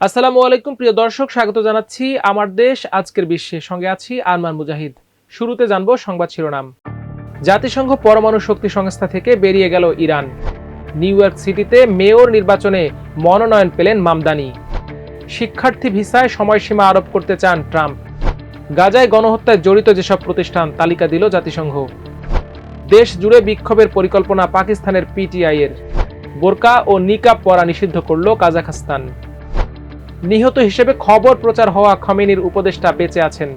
আসসালামু আলাইকুম, প্রিয় দর্শক, স্বাগত জানাচ্ছি আমার দেশ, আজকের বিশ্বে। সঙ্গে আছি আরমান মুজাহিদ। শুরুতে জানব সংবাদ শিরোনাম। জাতিসংঘ পরমাণু শক্তি সংস্থা থেকে বেরিয়ে গেল ইরান। নিউ ইয়র্ক সিটিতে মেয়র নির্বাচনে মনোনয়ন পেলেন মামদানি। শিক্ষার্থী ভিসায় সময়সীমা আরোপ করতে চান ট্রাম্প। গাজায় গণহত্যায় জড়িত যেসব প্রতিষ্ঠান, তালিকা দিল জাতিসংঘ। দেশ জুড়ে বিক্ষোভের পরিকল্পনা পাকিস্তানের পিটিআই এর বোরকা ও নিকাব পরা নিষিদ্ধ করল কাজাখস্তান। নিহত হিসেবে খবর প্রচার হওয়া খমেনির উপদেষ্টা বেঁচে আছেন।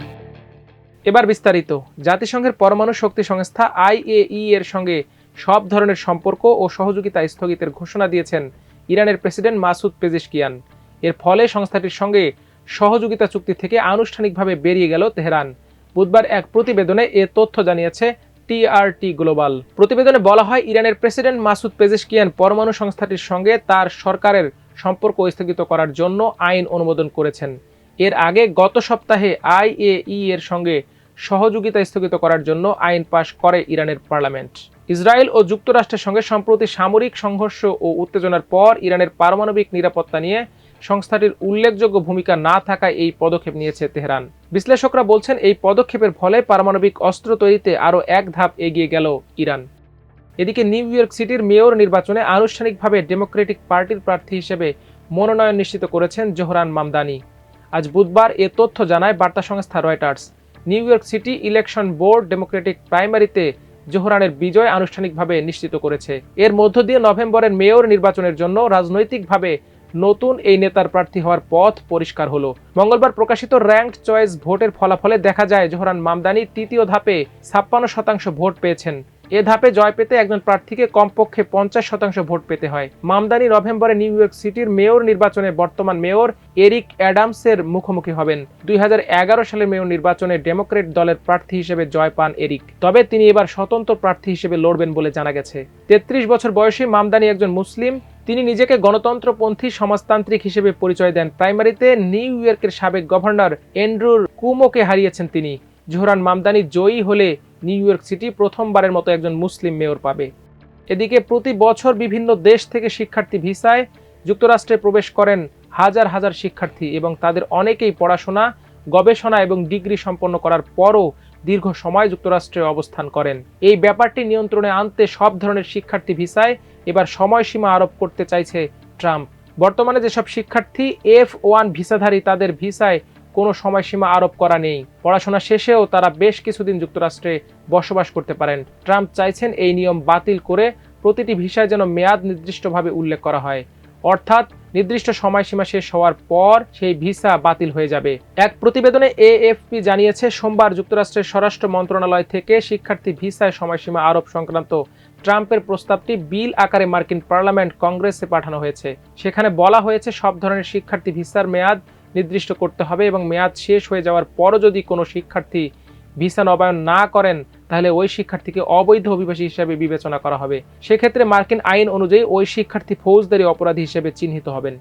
এবার বিস্তারিত। জাতিসংঘের পরমাণু শক্তি সংস্থা আইএই এর সঙ্গে সব ধরনের সম্পর্ক ও সহযোগিতা স্থগিতের ঘোষণা দিয়েছেন ইরানের প্রেসিডেন্ট মাসুদ পেজিশকিয়ান। এর ফলে সংস্থাটির সঙ্গে সহযোগিতা চুক্তি থেকে আনুষ্ঠানিকভাবে বেরিয়ে গেল তেহরান। বুধবার এক প্রতিবেদনে এ তথ্য জানিয়েছে টিআরটি গ্লোবাল। প্রতিবেদনে বলা হয়, ইরানের প্রেসিডেন্ট মাসুদ পেজেশকিয়ান পরমাণু সংস্থাটির সঙ্গে তার সরকারের সম্পর্ক স্থগিত করার জন্য আইন অনুমোদন করেছেন। এর আগে গত সপ্তাহে আইএই এর সঙ্গে সহযোগিতা স্থগিত করার জন্য আইন পাশ করে ইরানের পার্লামেন্ট। ইসরায়েল ও যুক্তরাষ্ট্রের সঙ্গে সম্প্রতি সামরিক সংঘর্ষ ও উত্তেজনার পর ইরানের পারমাণবিক নিরাপত্তা নিয়ে সংস্থাটির উল্লেখযোগ্য ভূমিকা না থাকায় এই পদক্ষেপ নিয়েছে তেহরান। বিশ্লেষকরা বলছেন, এই পদক্ষেপের ফলে পারমাণবিক অস্ত্র তৈরিতে আরও এক ধাপ এগিয়ে গেল ইরান। এদিকে নিউ ইয়র্ক সিটির মেয়র নির্বাচনে আনুষ্ঠানিকভাবে ডেমোক্রেটিক পার্টির প্রার্থী হিসেবে মনোনয়ন নিশ্চিত করেছেন জোহরান মামদানি। আজ বুধবার এ তথ্য জানায় বার্তা সংস্থা Reuters. New York city election board democratic প্রাইমারিতে জোহরানের বিজয় আনুষ্ঠানিকভাবে নিশ্চিত করেছে। এর মধ্য দিয়ে নভেম্বরের মেয়র নির্বাচনের জন্য রাজনৈতিকভাবে নতুন এই নেতার প্রার্থী হওয়ার পথ পরিষ্কার হলো। মঙ্গলবার প্রকাশিত র্যাঙ্কড চয়েস ভোটের ফলাফলে দেখা যায় জোহরান মামদানি তৃতীয় ধাপে ছাপ্পান্ন শতাংশ ভোট পেয়েছেন। এ ধাপে জয় পেতে একজন প্রার্থীকে কমপক্ষে পঞ্চাশ শতাংশ ভোট পেতে হয়। মামদানি নভেম্বরে নিউ ইয়র্ক সিটির মেয়র নির্বাচনে বর্তমান মেয়র এরিক অ্যাডামসের মুখোমুখি হবেন। দুই সালের মেয়র নির্বাচনে ডেমোক্রেট দলের প্রার্থী হিসেবে জয় পান এরিক। তবে তিনি এবার স্বতন্ত্র প্রার্থী হিসেবে লড়বেন বলে জানা গেছে। তেত্রিশ বছর বয়সী মামদানি একজন মুসলিম। তিনি নিজেকে গণতন্ত্রপন্থী সমাজতান্ত্রিক হিসেবে পরিচয় দেন। প্রাইমারিতে নিউ ইয়র্কের সাবেক গভর্নর এন্ড্রুর কুমোকে হারিয়েছেন তিনি। জোহরান মামদানি জয়ী হলে নিউ ইয়র্ক সিটি প্রথমবারের মতো একজন মুসলিম মেয়র পাবে। এদিকে প্রতি বছর বিভিন্ন দেশ থেকে শিক্ষার্থী ভিসায় যুক্তরাষ্ট্রে প্রবেশ করেন হাজার হাজার শিক্ষার্থী এবং তাদের অনেকেই পড়াশোনা, গবেষণা এবং ডিগ্রি সম্পন্ন করার পরও দীর্ঘ সময় যুক্তরাষ্ট্রে অবস্থান করেন। এই ব্যাপারটি নিয়ন্ত্রণে আনতে সব ধরনের শিক্ষার্থী ভিসায় এবার সময়সীমা আরোপ করতে চাইছে ট্রাম্প। বর্তমানে যেসব শিক্ষার্থী এফ ওয়ান ভিসাধারী তাদের ভিসায় কোনো সময়সীমা আরোপ করা নেই। পড়াশোনা শেষেও তারা বেশ কিছুদিন যুক্তরাষ্ট্রে বসবাস করতে পারেন। ট্রাম্প চাইছেন এই নিয়ম বাতিল করে প্রতিটি ভিসায় যেন মেয়াদ নির্দিষ্টভাবে উল্লেখ করা হয়। অর্থাৎ নির্দিষ্ট সময়সীমা শেষ হওয়ার পর সেই ভিসা বাতিল হয়ে যাবে। এক প্রতিবেদনে এএফপি জানিয়েছে, সোমবার যুক্তরাষ্ট্রের স্বরাষ্ট্র মন্ত্রণালয় থেকে শিক্ষার্থী ভিসায় সময়সীমা আরোপ সংক্রান্ত ট্রাম্পের প্রস্তাবটি বিল আকারে মার্কিন পার্লামেন্ট কংগ্রেসে পাঠানো হয়েছে। সেখানে বলা হয়েছে, সব ধরনের শিক্ষার্থী ভিসার মেয়াদ নির্দিষ্ট করতে হবে এবং মেয়াদ শেষ হয়ে যাওয়ার পরও যদি কোনো শিক্ষার্থী ভিসা নবায়ন না করেন, তাহলে ওই শিক্ষার্থীকে অবৈধ অভিবাসী হিসেবে বিবেচনা করা হবে। সেক্ষেত্রে মার্কিন আইন অনুযায়ী ওই শিক্ষার্থী ফৌজদারি অপরাধী হিসেবে চিহ্নিত হবেন।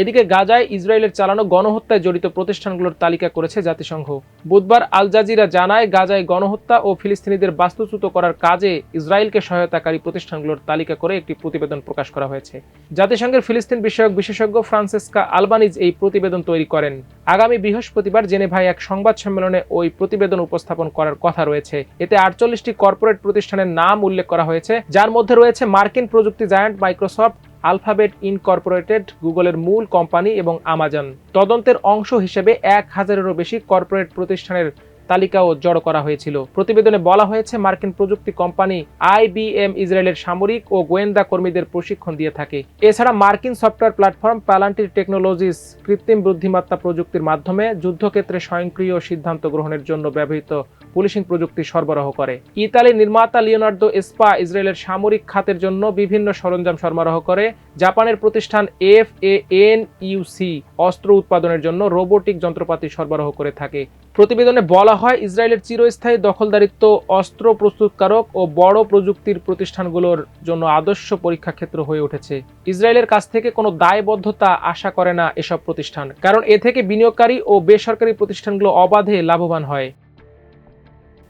এদিকে গাজায় ইসরায়েলের চালানো গণহত্যায় জড়িত প্রতিষ্ঠানগুলোর তালিকা করেছে জাতিসংঘ। বুধবার আল জাজিরা জানায়, গাজায় গণহত্যা ও ফিলিস্তিনিদের বাস্তুচ্যুত করার কাজে ইসরায়েলকে সহায়তাকারী প্রতিষ্ঠানগুলোর তালিকা করে একটি প্রতিবেদন প্রকাশ করা হয়েছে। জাতিসংঘের ফিলিস্তিন বিষয়ক বিশেষজ্ঞ ফ্রান্সেসকা আলবানিজ এই প্রতিবেদন তৈরি করেন। আগামী বৃহস্পতিবার জেনেভাই এক সংবাদ সম্মেলনে ওই প্রতিবেদন উপস্থাপন করার কথা রয়েছে। এতে আটচল্লিশটি কর্পোরেট প্রতিষ্ঠানের নাম উল্লেখ করা হয়েছে, যার মধ্যে রয়েছে মার্কিন প্রযুক্তি জায়ান্ট মাইক্রোসফট আলফাবেট ইনকর্পোরেটেড গুগলের মূল কোম্পানি এবং আমাজন। তদন্তের অংশ হিসেবে এক হাজারেরও বেশি কর্পোরেট প্রতিষ্ঠানের তালিকাও জড়ো করা হয়েছিল। প্রতিবেদনে বলা হয়েছে, মার্কিন প্রযুক্তি কোম্পানি আইবিএম ইসরায়েলের সামরিক ও গোয়েন্দা কর্মীদের প্রশিক্ষণ দিয়ে থাকে। এছাড়া মার্কিন সফটওয়্যার প্ল্যাটফর্ম প্যালান্টির টেকনোলজিস কৃত্রিম বুদ্ধিমত্তা প্রযুক্তির মাধ্যমে যুদ্ধক্ষেত্রে স্বয়ংক্রিয় সিদ্ধান্ত গ্রহণের জন্য ব্যবহৃত পুলিশিং প্রযুক্তি সরবরাহ করে। ইতালির নির্মাতা লিওনার্দো এসপা ইসরায়েলের সামরিক খাতের জন্য বিভিন্ন সরঞ্জাম সরবরাহ করে। জাপানের প্রতিষ্ঠান এফ এ এন ইউসি অস্ত্র উৎপাদনের জন্য রোবোটিক যন্ত্রপাতি সরবরাহ করে থাকে। প্রতিবেদনে বলা হয়, ইসরায়েলের চিরস্থায়ী দখলদারিত্ব, অস্ত্র প্রস্তুতকারক ও বড় প্রযুক্তির প্রতিষ্ঠানগুলোর জন্য আদর্শ পরীক্ষা ক্ষেত্র হয়ে উঠেছে। ইসরায়েলের কাছ থেকে কোনো দায়বদ্ধতা আশা করে না এসব প্রতিষ্ঠান, কারণ এ থেকে বিনিয়োগকারী ও বেসরকারি প্রতিষ্ঠানগুলো অবাধে লাভবান হয়।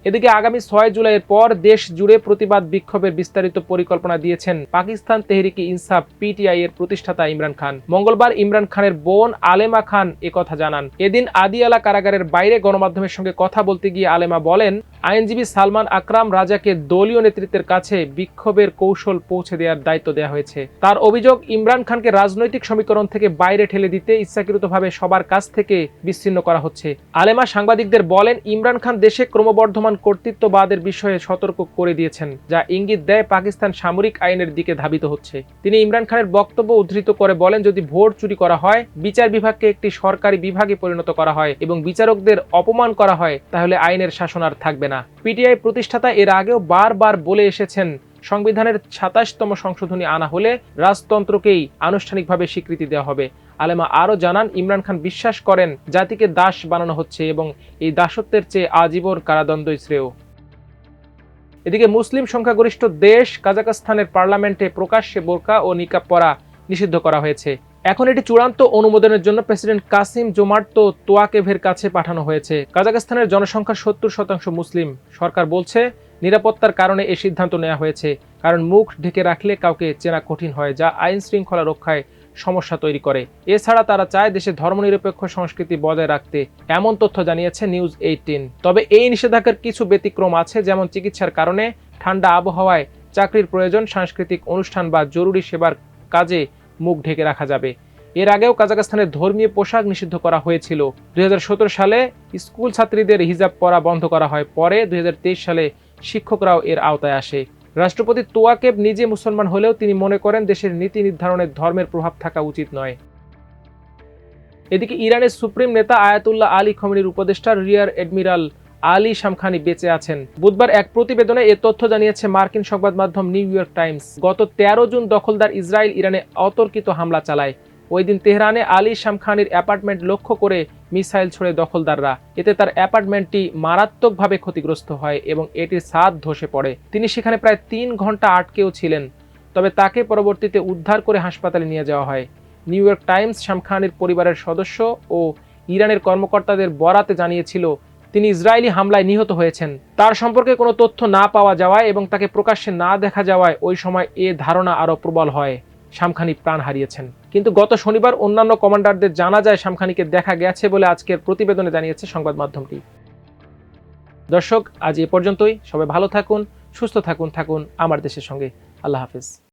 এদিকে আগামী ছয় জুলাইয়ের পর দেশ জুড়ে প্রতিবাদ বিক্ষোভের বিস্তারিত পরিকল্পনা দিয়েছেন পাকিস্তান তেহরিকি ইনসাফ পিটিআই এর প্রতিষ্ঠাতা ইমরান খান। মঙ্গলবার ইমরান খানের বোন আলেমা খান একথা জানান। এদিন আদিয়ালা কারাগারের বাইরে গণমাধ্যমের সঙ্গে কথা বলতে গিয়ে আলেমা বলেন আইনজীবী সালমান আকরাম রাজাকে দলীয় নেতৃত্বের কাছে বিক্ষোভের কৌশল পৌঁছে দেওয়ার দায়িত্ব দেওয়া হয়েছে। তার অভিযোগ, ইমরান খানকে রাজনৈতিক সমীকরণ থেকে বাইরে ঠেলে দিতে ইচ্ছাকৃতভাবে সবার কাছ থেকে বিচ্ছিন্ন করা হচ্ছে। আলেমা সাংবাদিকদের বলেন, ইমরান খান দেশে ক্রমবর্ধমান কর্তৃত্ববাদের বিষয়ে সতর্ক করে দিয়েছেন, যা ইঙ্গিত দেয় পাকিস্তান সামরিক আইনের দিকে ধাবিত হচ্ছে। তিনি ইমরান খানের বক্তব্য উদ্ধৃত করে বলেন, যদি ভোট চুরি করা হয়, বিচার বিভাগকে একটি সরকারি বিভাগে পরিণত করা হয় এবং বিচারকদের অপমান করা হয়, তাহলে আইনের শাসন আর থাকবে না। পিটিআই প্রতিষ্ঠাতা এর আগেও বারবার বলে এসেছেন, সংবিধানের সাতাশতম সংশোধনী আনা হলে রাজতন্ত্রকেই আনুষ্ঠানিকভাবে স্বীকৃতি দেওয়া হবে। আলেমা আরও জানান, ইমরান খান বিশ্বাস করেন, জাতিকে দাস বানানো হচ্ছে এবং এই দাসত্বের চেয়ে আজীবন কারাদণ্ডই শ্রেয়। এদিকে মুসলিম সংখ্যাগরিষ্ঠ দেশ কাজাকস্তানের পার্লামেন্টে প্রকাশ্যে বোরকা ও নিকাব পরা নিষিদ্ধ করা হয়েছে। এখন এটি চূড়ান্ত অনুমোদনের জন্য প্রেসিডেন্ট কাসিম জোমার্তো তোয়াকেভের কাছে পাঠানো হয়েছে। কাজাকস্তানের জনসংখ্যার সত্তর শতাংশ মুসলিম। সরকার বলছে, নিরাপত্তার কারণে এই সিদ্ধান্ত নেওয়া হয়েছে, কারণ মুখ ঢেকে রাখলে কাউকে চেনা কঠিন হয়, যা আইন শৃঙ্খলা রক্ষায় সমস্যা তৈরি করে। এছাড়া তারা চায় দেশে ধর্মনিরপেক্ষ সংস্কৃতি বজায় রাখতে, এমন তথ্য জানিয়েছে নিউজ এইটিন। তবে এই নিষেধাজ্ঞার কিছু ব্যতিক্রম আছে, যেমন চিকিৎসার কারণে ঠান্ডা আবহাওয়ায় চাকরির প্রয়োজন, সাংস্কৃতিক অনুষ্ঠান বা জরুরি সেবার কাজে মুখ ঢেকে রাখা যাবে। এর আগেও কাজাকস্তানের ধর্মীয় পোশাক নিষিদ্ধ করা হয়েছিল। দুই হাজার সতেরো সালে স্কুল ছাত্রীদের হিজাব পরা বন্ধ করা হয়। পরে দুই হাজার তেইশ সালে শিক্ষকরাও এর আওতায় আসে। রাষ্ট্রপতি তোয়াকেব নিজে মুসলমান হলেও তিনি মনে করেন দেশের নীতি নির্ধারণে ধর্মের প্রভাব থাকা উচিত নয়। এদিকে ইরানের সুপ্রিম নেতা আয়াতুল্লাহ আলী খমিনির উপদেষ্টা রিয়ার এডমিরাল আলী শামখানি বেঁচে আছেন। বুধবার এক প্রতিবেদনে এ তথ্য জানিয়েছে মার্কিন সংবাদ মাধ্যম নিউ ইয়র্ক টাইমস। গত তেরো জুন দখলদার ইসরায়েল ইরানে অতর্কিত হামলা চালায়। ওই দিন তেহরানে আলী শামখানির অ্যাপার্টমেন্ট লক্ষ্য করে মিসাইল ছড়ে দখলদাররা। এতে তার অ্যাপার্টমেন্টটি মারাত্মকভাবে ক্ষতিগ্রস্ত হয় এবং এটির ছাদ ধসে পড়ে। তিনি সেখানে প্রায় তিন ঘণ্টা আটকেও ছিলেন, তবে তাকে পরবর্তীতে উদ্ধার করে হাসপাতালে নিয়ে যাওয়া হয়। নিউ ইয়র্ক টাইমস শামখানির পরিবারের সদস্য ও ইরানের কর্মকর্তাদের বরাতে জানিয়েছিল তিনি ইসরায়েলি হামলায় নিহত হয়েছেন। তার সম্পর্কে কোনো তথ্য না পাওয়া যাওয়ায় এবং তাকে প্রকাশ্যে না দেখা যাওয়ায় ওই সময় এ ধারণা আরও প্রবল হয়। শামখানি প্রাণ হারিয়েছেন। কিন্তু গত শনিবার অন্যান্য কমান্ডারদের জানা যায় শামখানিকে দেখা গেছে বলে আজকের প্রতিবেদনে জানিয়েছে সংবাদ মাধ্যমটি। দর্শক, আজ এ পর্যন্তই। সবাই ভালো থাকুন, সুস্থ থাকুন থাকুন আমার দেশের সঙ্গে। আল্লাহ হাফিজ।